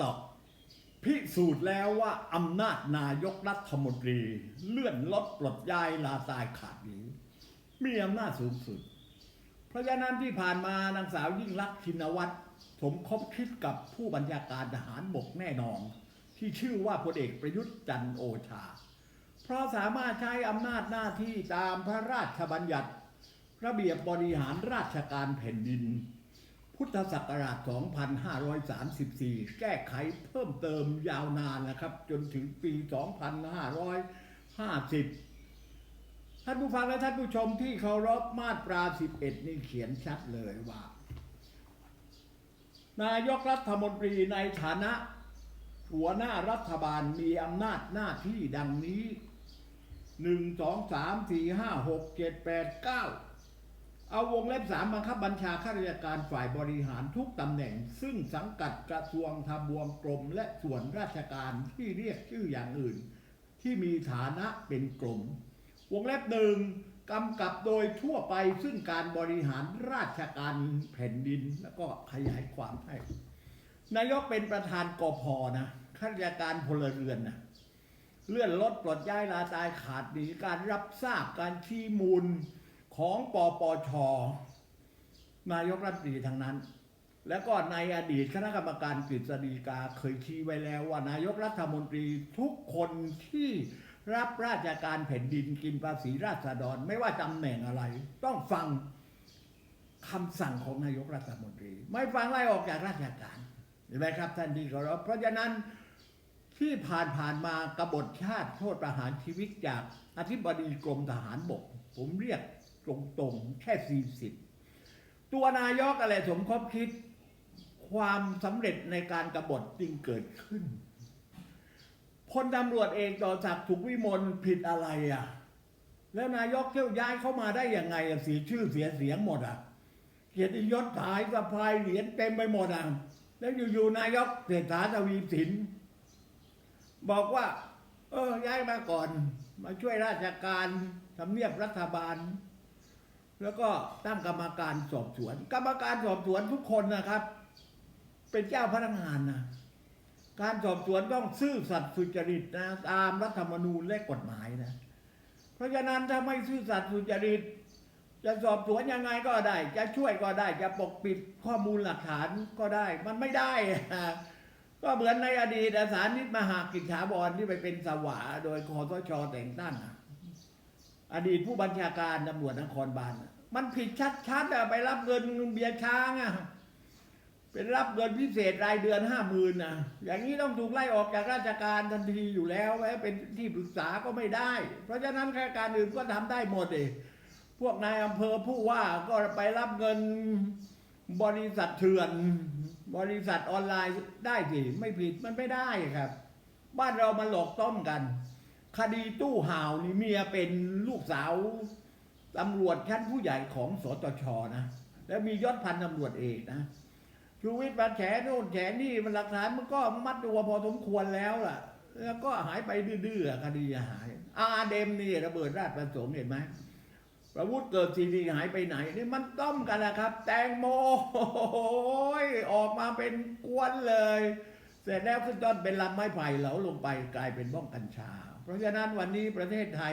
ตอกพิสูจน์แล้วว่าอำนาจนายกรัฐมนตรี เลื่อนลดปลดย้ายลาตายขาดหนีมีอำนาจสูงสุด เพราะฉะนั้นที่ผ่านมานางสาวยิ่งลักชินวัตรสมคบคิดกับผู้บัญชาการทหารบกแน่นอน ที่ชื่อว่าพลเอกประยุทธ์จันทร์โอชา เพราะสามารถใช้อำนาจหน้าที่ตามพระราชบัญญัติ ระเบียบบริหารราชการแผ่นดิน พุทธศักราช 2534 แก้ไขเพิ่มเติมยาวนานนะครับ จนถึงปี 2550 ท่านผู้ฟังและท่านผู้ชมที่เคารพมาตรา 11 นี่เขียนชัดเลยว่า นายกรัฐมนตรีในฐานะ หัวหน้ารัฐบาลมีอำนาจหน้าที่ดังนี้หนึ่งสองสามสี่ห้าหก เอาวงเล็บสามบังคับบัญชาข้าราชการฝ่ายบริหารทุกตำแหน่ง ซึ่งสังกัดกระทรวงทบวงกรม และส่วนราชการที่เรียกชื่ออย่างอื่น ที่มีฐานะเป็นกรม วงเล็บหนึ่งกำกับโดยทั่วไปซึ่งการบริหารราชการแผ่นดินแล้วก็ขยายความให้นายกเป็นประธานกพนะข้าราชการพลเรือนนะเลื่อนลดปลดย้ายลาตายขาดหนีการรับทราบการชี้มูล ของปปชนายกรัฐมนตรีทั้งนั้น แล้วก็ในอดีตคณะกรรมการกฤษฎีกาเคยชี้ไว้แล้วว่านายกรัฐมนตรีทุกคนที่รับราชการแผ่นดินกินภาษีราษฎรไม่ว่าตำแหน่งอะไร ต้องฟังคำสั่งของนายกรัฐมนตรี ไม่ฟังไล่ออกจากราชการเห็นไหมครับท่านที่เคารพเพราะฉะนั้นที่ผ่านผ่านมากบฏชาติโทษประหารชีวิตจากอธิบดีกรมทหารบก ผมเรียก ตรงๆ แค่ 40 ตัวนายกอะไรสมคบคิด ความสำเร็จในการกรบฏจึงเกิดขึ้นพลตำรวจเอกต่อศักดิ์สุขวิมลผิดอะไรอะ แล้วนายกเที่ยวย้ายเข้ามาได้ยังไงอะเสียชื่อเสียเสียงหมดอะเกียรติยศสายสะพายเหรียญเต็มไปหมดอะแล้วอยู่ๆนายกเศรษฐาทวีสินบอกว่า เออย้ายมาก่อน มาช่วยราชการทำเนียบรัฐบาล แล้วก็ตั้งกรรมการสอบสวน กรรมการสอบสวนทุกคนนะครับ เป็นเจ้าพนักงานนะการสอบสวนต้องซื่อสัตย์สุจริตนะตามรัฐธรรมนูญและกฎหมายนะ เพราะฉะนั้นถ้าไม่ซื่อสัตย์สุจริต จะสอบสวนยังไงก็ได้ จะช่วยก็ได้ จะปกปิดข้อมูลหลักฐานก็ได้ มันไม่ได้ ก็เหมือนในอดีตอาสานิตมหากิจฉาบอลที่ไปเป็นสวาโดยคอสชแต่งตั้งอะ อดีตผู้บัญชาการตำรวจนครบาลมันผิดชัดๆอะไปรับเงินเบียร์ช้างอะเป็นรับเงินพิเศษรายเดือนห้าหมื่นอะอย่างนี้ต้องถูกไล่ออกจากราชการทันทีอยู่แล้วแม้เป็นที่ปรึกษาก็ไม่ได้ เพราะฉะนั้นข้าราชการอื่นก็ทำได้หมดเองพวกนายอำเภอผู้ว่าก็ไปรับเงินบริษัทเถื่อน บริษัทออนไลน์ได้สิไม่ผิดมันไม่ได้ครับ บ้านเรามันหลอกต้มกัน คดีตู้ห่าวนี่เมียเป็นลูกสาวตำรวจชั้นผู้ใหญ่ของสตชนะ แล้วมียศพันตำรวจเอกนะชูวิทย์มาแฉโน่นแฉนี่มันหลักฐานมันก็มัดตัวพอสมควรแล้วล่ะ แล้วก็หายไปดื้อๆคดีหายอาเดมนี่ระเบิดราชประสงค์เห็นไหมประวุฒิเกิดซีดีหายไปไหนนี่มันต้มกันนะครับ แตงโมโอ้ยออกมาเป็นกวนเลย เสร็จแล้วขึ้นต้นเป็นลำไม้ไผ่เหลาลงไปกลายเป็นบ้องกัญชา เพราะฉะนั้นวันนี้ประเทศไทย